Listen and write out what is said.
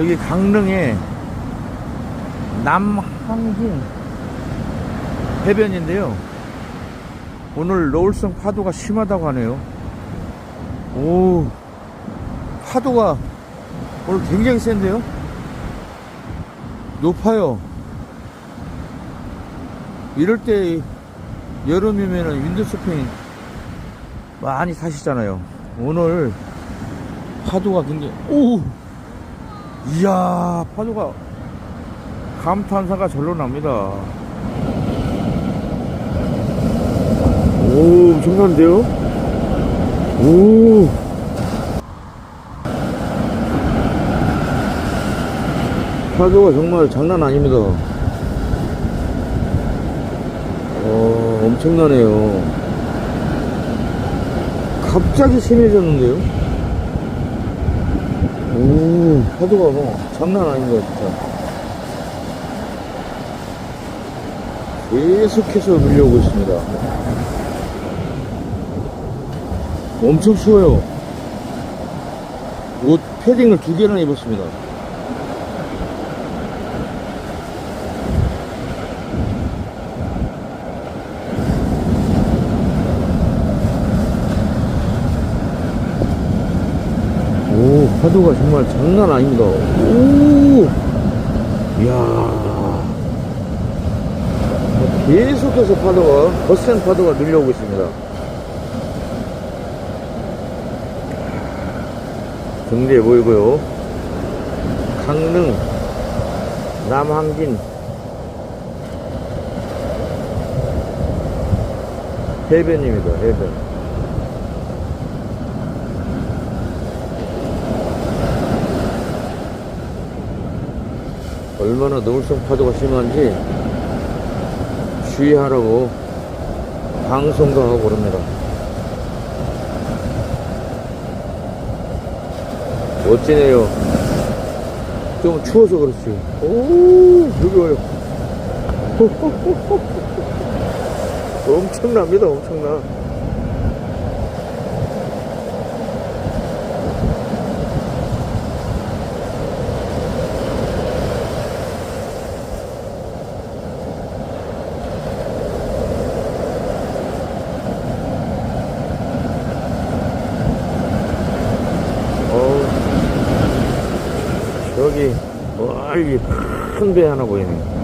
여기 강릉에 남항진 해변인데요. 오늘 노을성 파도가 심하다고 하네요. 오, 파도가 오늘 굉장히 센데요? 높아요. 이럴 때 여름이면은 윈드서핑 많이 타시잖아요. 오늘 파도가 굉장히, 오! 이야, 파도가 감탄사가 절로 납니다. 오, 엄청난데요? 오! 파도가 정말 장난 아닙니다. 어, 엄청나네요. 갑자기 심해졌는데요? 오, 파도가 뭐, 장난 아닌 것 같아. 계속해서 밀려오고 있습니다. 엄청 추워요. 옷 패딩을 두 개나 입었습니다. 오, 파도가 정말 장난 아닙니다. 오, 이야. 계속해서 파도가, 거센 파도가 밀려오고 있습니다. 정리해 보이고요. 강릉, 남항진, 해변입니다, 해변. 얼마나 노을성 파도가 심한지 주의하라고 방송도 하고 그럽니다. 멋지네요. 좀 추워서 그렇지. 오, 여기 와요. 엄청납니다, 엄청나. 멀리 큰 배 하나 보이네.